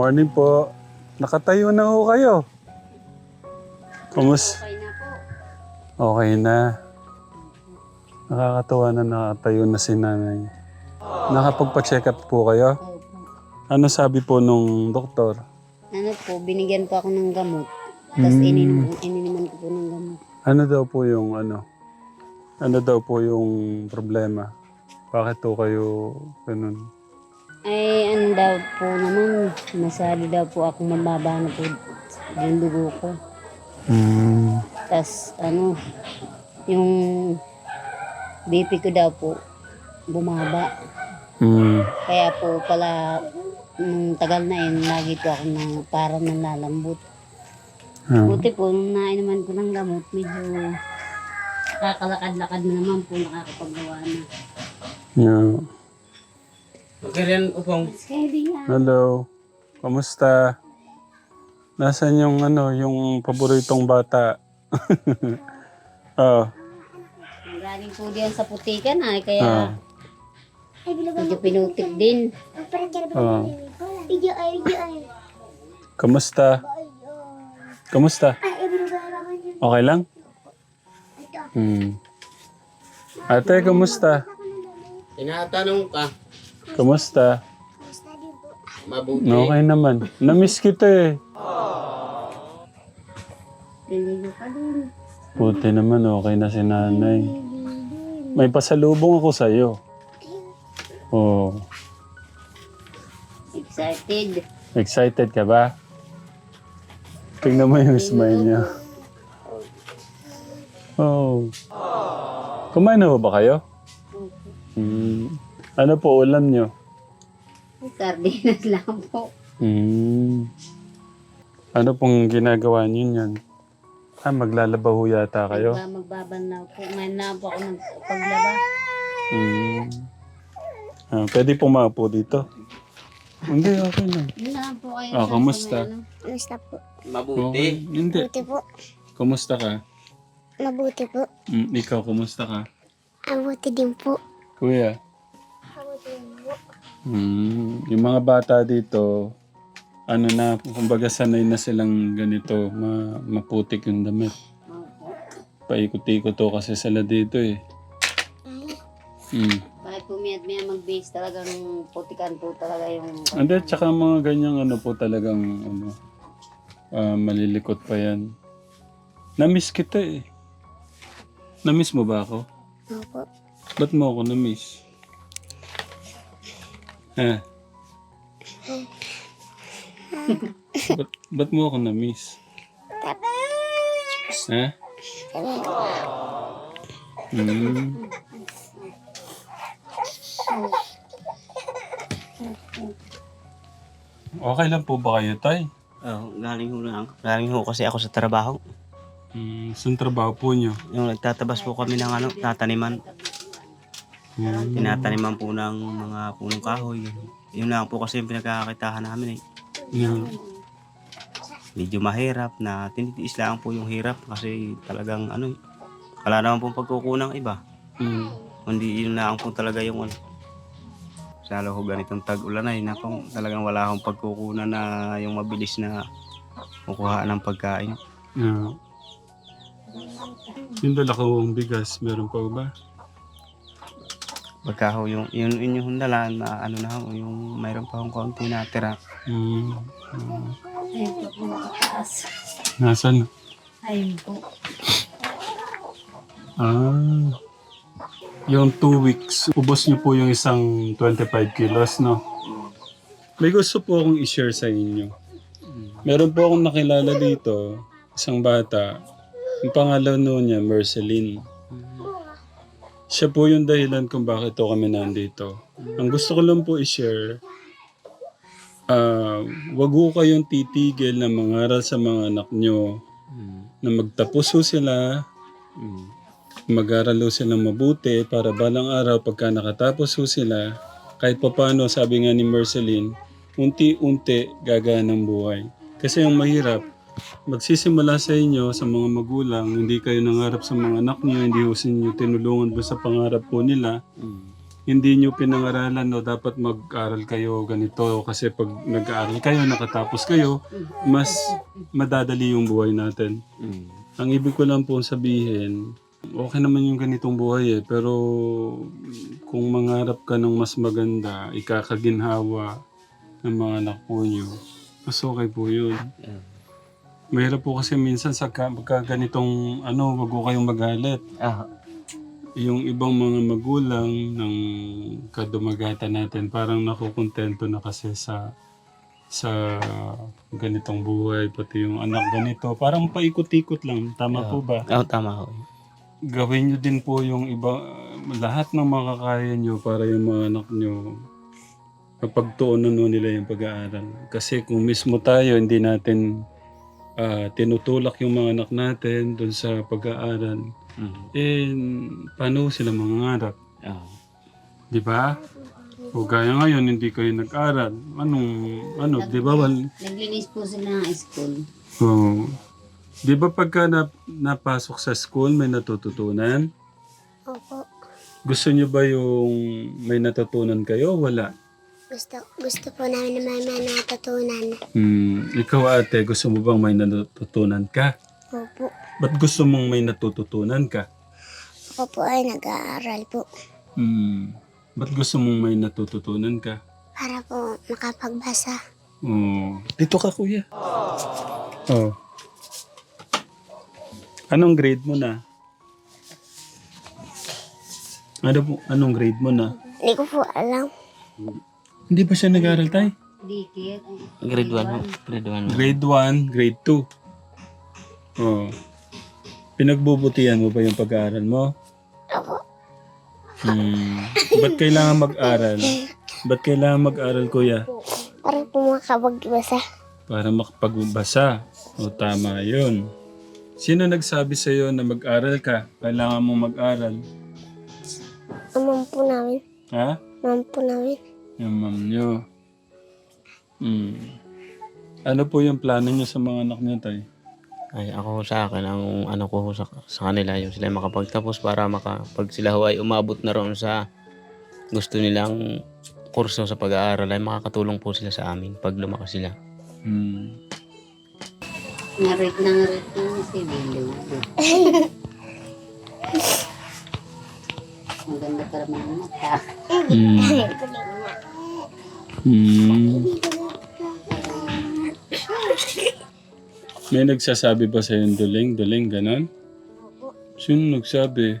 Morning po. Nakatayo na ho kayo. Kumus? Okay na po. Okay na. Nakakatawa na nakatayo na si nanay. Nakapagpa-check up po kayo? Ano sabi po nung doktor? Ano po, binigyan po ako ng gamot. Tapos Hmm. ininom, ininiman ko po ng gamot. Ano daw po yung ano? Ano daw po yung problema? Bakit po kayo ganun? Ay, ano daw po naman, masali daw po ako mababa na po yung dugo ko. Hmm. Tapos, ano, yung BP ko daw po, bumaba. Hmm. Kaya po pala, nung tagal na yun, lagi po ako na parang nalalambot. Ah. Buti po, nung nainuman ko ng gamot, medyo nakakalakad-lakad na naman po, nakakapagawa na. Yeah. Magkariyan upong. Hello. Kamusta? Nasaan yung ano, yung paboritong bata? oh. Galing po diyan sa putikan ay Ah. kaya medyo pinutik din. Oh. Kamusta? Kamusta? Okay lang? Hmm. Ate, kamusta? Tinatanong ka, Kamusta? mabuti. Okay naman. Namiss kita eh. Liligo ka din. Buti naman, okay na si nanay. May pasalubong ako sa'yo. Oh. Excited. Excited ka ba? Tingnan mo yung smile niya. Oh. Kumain na ba kayo? Hmm. Ano po ulam nyo? Sardinas lang po. Hmm. Ano pong ginagawa niyo niyan? Ah, maglalaba ho yata kayo? Magba magbabanaw po. Ngayon na po ako nagpaglaba. Hmm. Ah, pwede pumapo dito. Hindi, okay lang. Yun na po kayo. Ah, kamusta? ano. Kamusta po? Mabuti. Okay. Hindi. Mabuti po. Kumusta ka? Mabuti po. Hmm, ikaw, kumusta ka? Mabuti din po. Kuya? Hmm, yung mga bata dito, ano na, kumbaga sanay na silang ganito, ma maputik yung damit. Paikot-ikot to kasi sila dito eh. Hmm. Bakit po miya't miya mag-base talagang putikan po talaga yung... Hindi, tsaka mga ganyang ano po talagang ano, ah, malilikot pa yan. Namiss kita eh. Namiss mo ba ako? Opo. Ba't mo ako namiss? Ha? ba't, ba't mo ako namiss? Ha? Hmm. Okay lang po ba kayo, Tay? Oh, galing ho lang. Galing ho kasi ako sa trabaho. Hmm, saan trabaho po nyo? Yung nagtatabas po kami ng ano, tataniman. Hmm. Tinataniman po ng mga punong kahoy. Yun lang po kasi yung pinagkakakitahan namin eh. Yeah. Medyo mahirap na tinitiis lang po yung hirap kasi talagang ano eh. Wala naman pong pagkukunang iba. Hmm. Kundi yun lang po talaga yung ano. Salo ko ganitong tag-ulan ay nakong talagang wala akong pagkukunan na yung mabilis na kukuha ng pagkain. Yeah. Yung dala kong bigas, meron pa ba? Pagka ho yung, yun, yun yung dalaan na ano na ho, yung mayroon pa akong konti na tira. Hmm. Ayun po po nakataas. Nasaan? Ayun po. Ah. Yung two weeks, ubos niyo po yung isang 25 kilos, no? May gusto po akong i-share sa inyo. Meron po akong nakilala dito, isang bata. Yung pangalan noon niya, Merceline. Siya po yung dahilan kung bakit to kami nandito. Ang gusto ko lang po i-share, ah wag ho kayong titigil na mangaral sa mga anak nyo na magtapos ho sila, Mm. mag-aral ho silang mabuti para balang araw pagka nakatapos ho sila, kahit papano sabi nga ni Marceline, unti-unti gagaan ng buhay. Kasi ang mahirap, magsisimula sa inyo, sa mga magulang, hindi kayo nangarap sa mga anak niyo, hindi ho sa inyo tinulungan ba sa pangarap po nila, hindi nyo pinangaralan no dapat mag-aral kayo ganito. Kasi pag nag-aaral kayo nakatapos kayo mas madadali yung buhay natin. Ang ibig ko lang po sabihin okay naman yung ganitong buhay eh. Pero kung mangarap ka ng mas maganda ikakaginhawa ng mga anak po nyo mas okay po yun. Yeah. Mahirap po kasi minsan sa ka, pagka ganitong ano wag ko kayong magalit. Ah, yung ibang mga magulang ng kadumagatan natin parang nakukontento na kasi sa sa ganitong buhay pati yung anak ganito. Parang paikot-ikot lang. Tama po ba? Oh, tama ho. gawin nyo din po yung iba lahat ng makakaya nyo para yung mga anak nyo mapagtuunan nun nila yung pag-aaral. Kasi kung mismo tayo hindi natin ah, tinutulak yung mga anak natin dun sa pag-aaral Mm. eh, paano sila mangangarap? Ah. Di ba? O gaya ngayon, hindi kayo nag-aral. Anong, ano, di ba? Wal, Naglinis po sila ng school. oh. Di ba pagka na, napasok sa school, may natututunan? Opo. Gusto nyo ba yung may natutunan kayo? Wala. Gusto, gusto po namin na may mga natutunan. Hmm, ikaw ate, gusto mo bang may natutunan ka? Opo. Ba't gusto mong may natututunan ka? Ako po ay nag-aaral po. Hmm, ba't gusto mong may natututunan ka? Para po makapagbasa. Oh. Dito ka, kuya. Oh. Anong grade mo na? Ano po, anong grade mo na? Hindi ko po alam. Hindi ba siya nag-aaral tayo? Dikit. Grade 1 ho. Grade 1 Grade 1, grade 2. Oh. Pinagbubutihan mo ba yung pag-aaral mo? Hmm. Ba't kailangan mag-aral? Ba't kailangan mag-aral, kuya? Para po makapagbasa. Para makapagbasa. O tama yun. Sino nagsabi sa'yo na mag-aral ka? Kailangan mong mag-aral. Amam po namin. Ha? Amam po namin. Yung mom nyo. Hmm. Ano po yung plano nyo sa mga anak nyo, tay? Ay, ako sa akin, ang ano ko sa, sa kanila, yung sila makapagtapos para maka, pag sila ho ay umabot na roon sa gusto nilang kurso sa pag-aaral, ay makakatulong po sila sa amin pag lumakas sila. Hmm. Ngarit na ngarit na si Bilo. Ang ganda para mga mata. Hmm. Hmm. May nagsasabi ba sa'yo yung duling, duling, ganon? Sino nagsabi?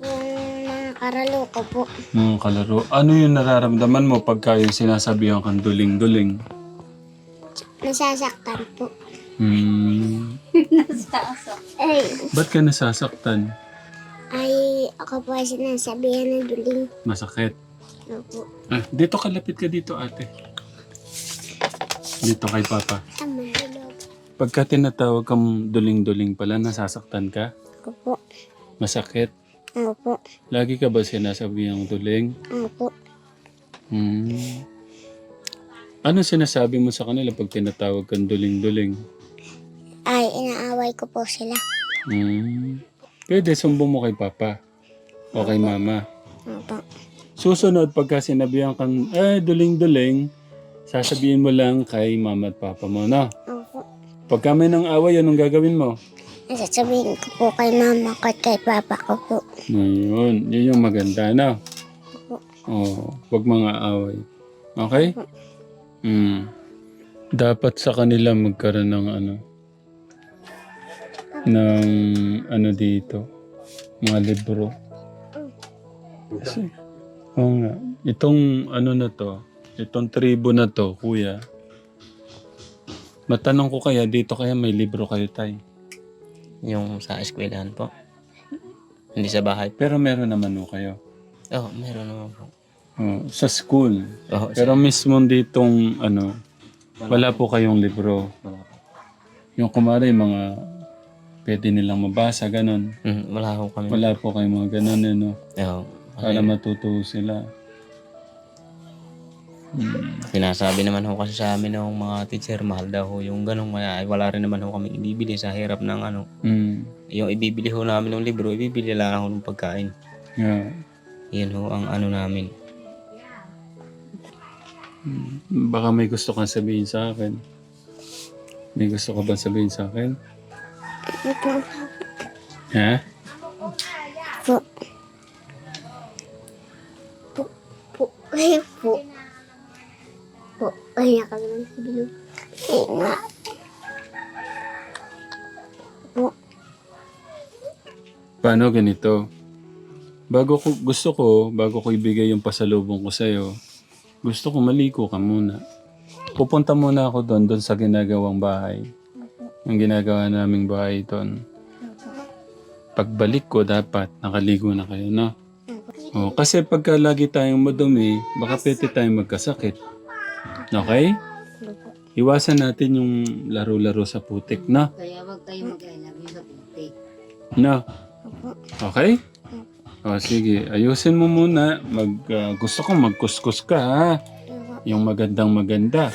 Yung mga karalo ko po. Mga kalaro. Ano yung nararamdaman mo pagka yung sinasabihan kang duling-duling? Nasasaktan po. Hmm. Ay, Ba't ka nasasaktan? ay ako po ay sinasabihan ng duling. Masakit. Opo. Ah, dito ka, lapit ka dito ate. Dito kay Papa. Tama. Pagka tinatawag kang duling-duling pala, nasasaktan ka? Opo. Masakit? Opo. Lagi ka ba sinasabihang duling? Opo. Hmm. Ano sinasabi mo sa kanila pag tinatawag kang duling-duling? Ay, inaaway ko po sila. Hmm. Pwede sumbong mo kay Papa o kay Mama. Opo. Susunod, pagka sinabihan kang, eh, duling-duling, sasabihin mo lang kay Mama at Papa mo, no? Opo. Pagka may nang away, anong gagawin mo? Sasabihin ko po kay mama ko at kay papa ko po. Ayun, yun yung maganda, no? Oo, wag mga away. Okay? Hmm. Dapat sa kanila magkaroon ng ano, ng ano dito, mga libro. Kasi, oo nga, itong ano na to, itong tribo na to, kuya, matanong ko kaya, dito kaya may libro kayo tay? Yung sa eskwelahan po. Hindi sa bahay. Pero meron naman ho kayo. Oh, meron naman po. Oh, sa school. Oh, Pero mismo ditong ano, wala po kayong libro. Yung kumari mga pwede nilang mabasa, ganun. mm, wala ho kami. Wala po kayong mga ganun, eh, no? Para matuto sila. Hmm. Sinasabi naman ho kasi sa amin ng mga teacher, mahal daw ho yung ganun. Kaya ay wala rin naman ho kami ibibili sa hirap ng ano. Hmm. Yung ibibili ho namin ng libro, ibibili lang ho ng pagkain. Yeah. Yun ho ang ano namin. Baka may gusto kang sabihin sa akin. May gusto ka ba sabihin sa akin? Ha? Ay, po. Po. Ay, nakagalang sabihin. Ay, nga. Po. Paano ganito? Bago ko, gusto ko, bago ko ibigay yung pasalubong ko sa'yo, gusto ko maliko ka muna. Pupunta muna ako doon, doon sa ginagawang bahay. Yung ginagawa naming bahay doon. Pagbalik ko, dapat nakaligo na kayo, no? Oh, kasi pagka lagi tayong madumi, baka pwede tayong magkasakit. Okay? Iwasan natin yung laro-laro sa putik, na? Kaya wag kayo mag-alab yung sa putik. No? Okay? O sige, ayusin mo muna. Mag, ah, gusto ko magkuskus ka ha. Yung magandang maganda.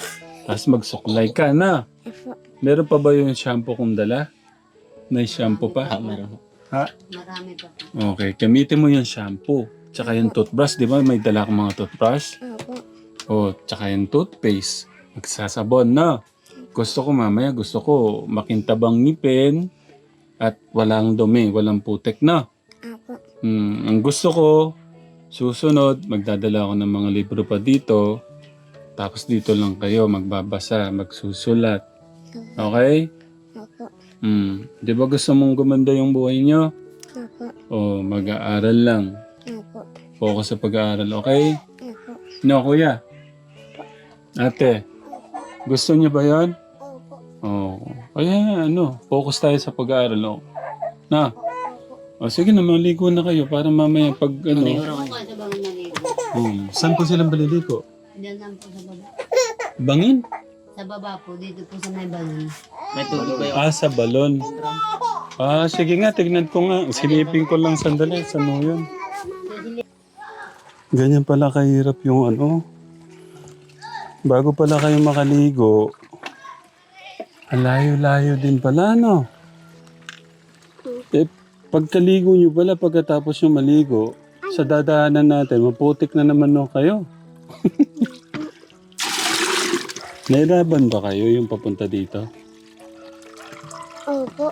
Tapos magsuklay ka na. Meron pa ba yung shampoo kong dala? May shampoo pa? Ah, meron. Ha? Marami pa. Okay, gamitin mo yung shampoo. Tsaka yung toothbrush, di ba? May dala kang mga toothbrush. Opo. O, tsaka yung toothpaste. Magsasabon na. Gusto ko mamaya, gusto ko makintabang ngipin at walang dumi, walang putek na. Opo. Hmm, ang gusto ko, susunod, magdadala ako ng mga libro pa dito. Tapos dito lang kayo magbabasa, magsusulat. Okay? Opo. Hmm. Di ba gusto mong gumanda yung buhay nyo? Opo. O mag-aaral lang. Focus sa pag-aaral, okay? Opo. No, kuya. Ate, gusto niyo ba yan? Opo. Oo. Kaya ano, focus tayo sa pag-aaral. Oh. Na? O sige na, maligo na kayo para mamaya pag ano. Ano ka sa bangin naligo? Hmm. Saan po silang baliligo? Diyan lang po sa baba. Bangin? Sa baba po, dito po sa may bangin. May tubig ba yun? Ah, sa balon. Ah, sige nga, tignan ko nga. Silipin ko lang sandali. Saan mo yun? Ganyan pala kahirap yung ano. Bago pala kayo makaligo, ang layo-layo din pala, no? Eh, pagkaligo nyo pala, pagkatapos nyo maligo, sa dadaanan natin, maputik na naman no kayo. Nahirapan ba kayo yung papunta dito? Opo.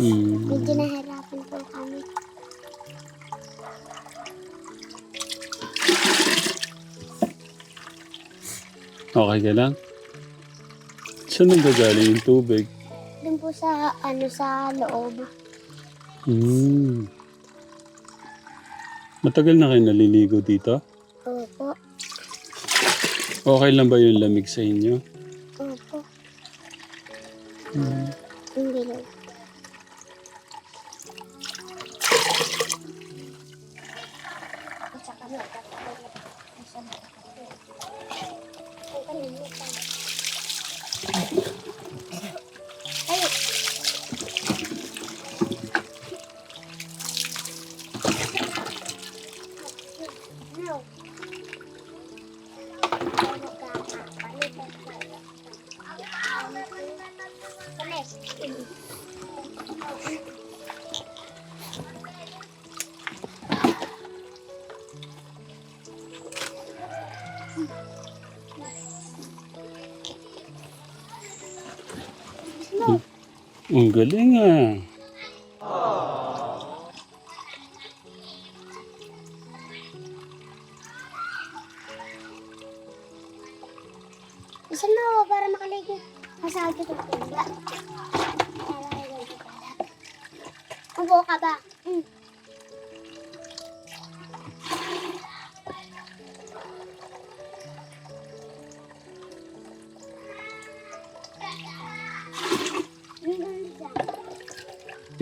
Hmm. Medyo nahirapan po Okay ka lang? Saan nanggagaling yung tubig? Doon po sa, ano, sa loob. Hmm. Matagal na kayo naliligo dito? Opo. Okay lang ba yung lamig sa inyo? Ang galing ah. Isa na ako para makaligo. Masahag ka ito. Ubo ka ba? Mm.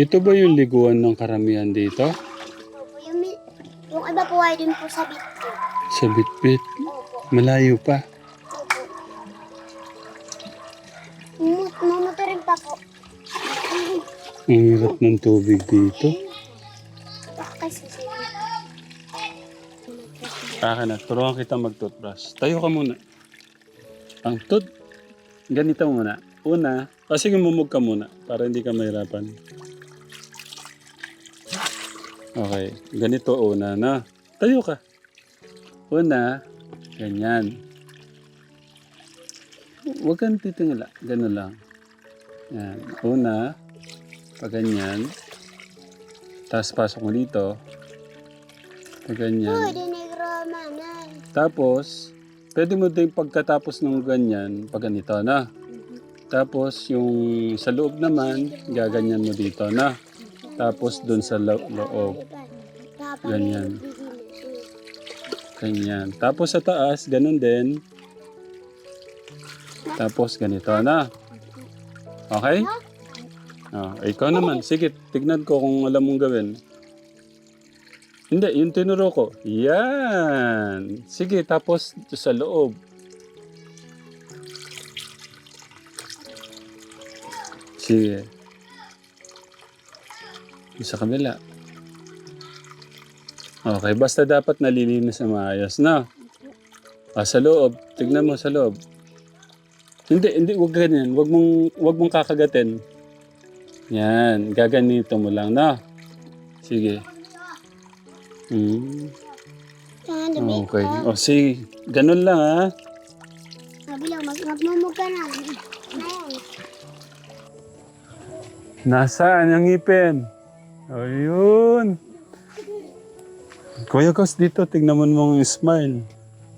Ito ba yung liguan ng karamihan dito? Opo, yung, mi- yung iba po ay dun po sa bitko. Sa bitbit. Opo. Malayo pa. Opo. Mumut- Mumuturin pa po. Ang hirap ng tubig dito. Kasi sila. Akin na, turuan kita mag-toothbrush. Tayo ka muna. Ang tooth... Ganito muna. Una, kasi gumumog ka muna para hindi ka mahirapan. Okay, ganito una na. Tayo ka. Una, ganyan. Huwag kang titingala. Ganun lang. Yan. Una, pag ganyan. Tapos pasok mo dito. Pag ganyan. Tapos, pwede mo din pagkatapos ng ganyan, pag ganito na. Tapos, yung sa loob naman, gaganyan mo dito na. Tapos, dun sa lo- loob. Ganyan. Ganyan. Tapos sa taas, ganun din. Tapos ganito na. Okay? Ah, ikaw naman. Sige, tignan ko kung alam mong gawin. Hindi, yung tinuro ko. Yan. Sige, tapos sa loob. Sige. Yung Sa kabila. Okay, basta dapat nalilinis na maayos na. Ah, sa loob. Tignan mo sa loob. Hindi, hindi, wag ganyan. Wag mong, wag mong kakagatin. Yan, gaganito mo lang na. Sige. Hmm. Saan Okay. O sige, ganun lang ha. Sabi lang, mag-magmumug ka na. Nasaan ang ngipin? Ayun. Kuya Kos, dito, tignan mo mong smile.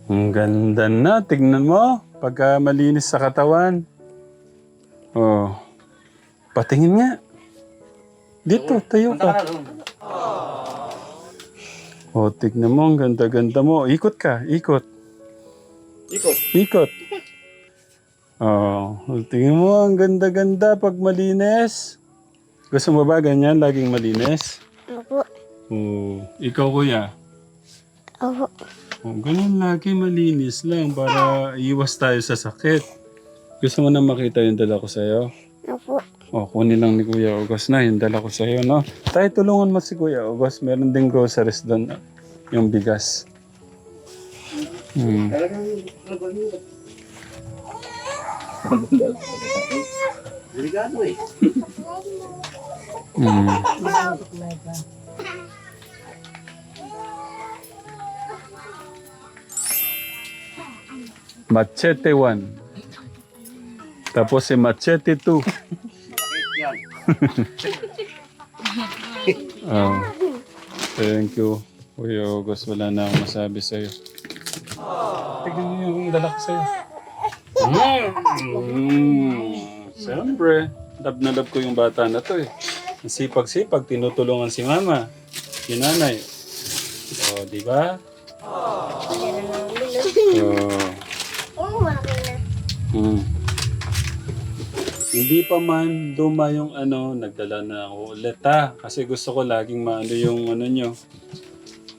Ang ganda na, tignan mo. Pagka malinis sa katawan. Oh. Patingin nga. Dito, tayo ka. Oh, tignan mo, ang ganda-ganda mo. Ikot ka, ikot. Ikot. Ikot. Oh, tingnan mo, ang ganda-ganda pag malinis. Gusto mo ba ganyan, laging malinis? Opo. Oo. Ikaw, kuya. Opo. Oh, ganun lagi malinis lang para iwas tayo sa sakit. Gusto mo na makita yung dala ko sa'yo? Opo. Oh, kunin lang ni Kuya August na yung dala ko sa'yo, no? Tayo, tulungan mo si Kuya August. Meron ding groceries doon, yung bigas. Hmm. Delikado eh. Hmm. Machete 1. Tapos si Machete 2. oh. Thank you. Kuya August, wala na akong masabi sa'yo. Tignan niyo yung dala ko sa'yo. Mm. Siyempre, love na love ko yung bata na to eh. Sipag-sipag, tinutulungan si mama. Si nanay. O, di ba? Oh. Oo, malaki na. Mm. Hindi pa man luma yung ano, nagdala na ako ulit ha. Kasi gusto ko laging maano yung ano nyo.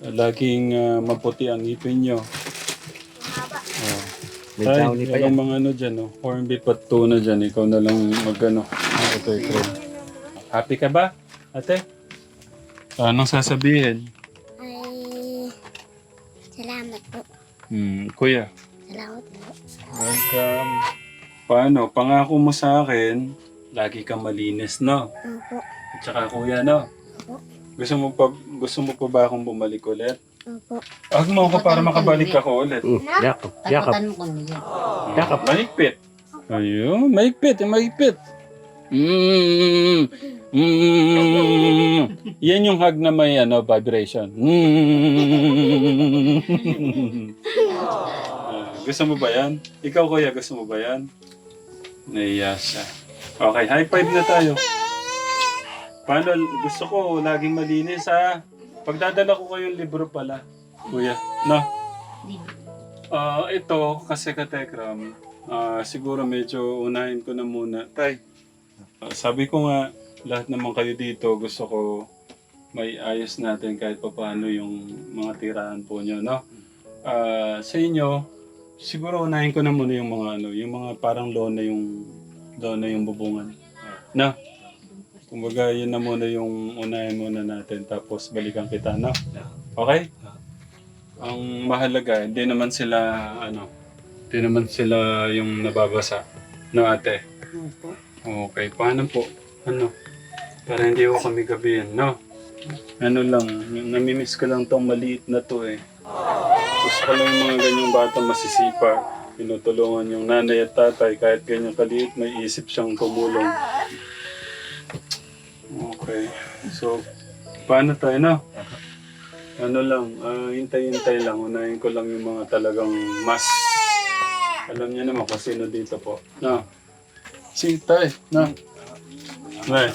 Laging ah, maputi ang ngipin nyo. Oh. May Ay, downy pa walang mga ano dyan, oh. Corn beef at tuna dyan. Ikaw na lang mag-ano. Ito, ikaw. Happy ka ba, ate? Anong sasabihin? Ay, salamat po. Hmm, kuya. Salamat po. Welcome. Paano? Pangako mo sa akin, lagi kang malinis, no? Opo. At saka kuya, no? Opo. Gusto mo pa, gusto mo pa ba akong bumalik ulit? Opo. Huwag mo ako para makabalik ako ulit. Yakap. Yakap. Takutan mo kami. Yakap. Mahigpit. Ayun, mahigpit, eh, mahigpit. Mm, mm, yan yung hug na may ano, vibration. Mm. Gusto mo ba yan? Ikaw kuya, gusto mo ba yan? Naiya siya. Okay, high five na tayo. Paano, gusto ko laging malinis ha. Pagdadala ko kayong libro pala, kuya. No? Ah, ito kasi katekram, ah, siguro medyo unahin ko na muna. Tay, ah, sabi ko nga, lahat naman kayo dito, gusto ko may ayos natin kahit papaano yung mga tirahan po nyo, no? Ah, sa inyo, siguro unahin ko na muna yung mga ano, yung mga parang lona yung lona yung bubungan. No? Kumbaga, yun na muna yung unahin muna natin, tapos balikan kita, no? Okay? Ang mahalaga, hindi naman sila, ano, hindi naman sila yung nababasa. No, ate? Opo. Okay, paano po? Ano? Para hindi ko kami gabihin, no? ano lang, namimiss ko lang tong maliit na to eh. Gusto ko lang yung mga ganyang bata masisipa. Tinutulungan yung nanay at tatay kahit ganyan kaliit, may isip siyang tumulong. Okay. So, paano tayo na? Ano lang, ah, hintay-hintay lang. Unahin ko lang yung mga talagang mas... Alam niyo naman kung sino dito po. Na. Si Tay. Na. Nay.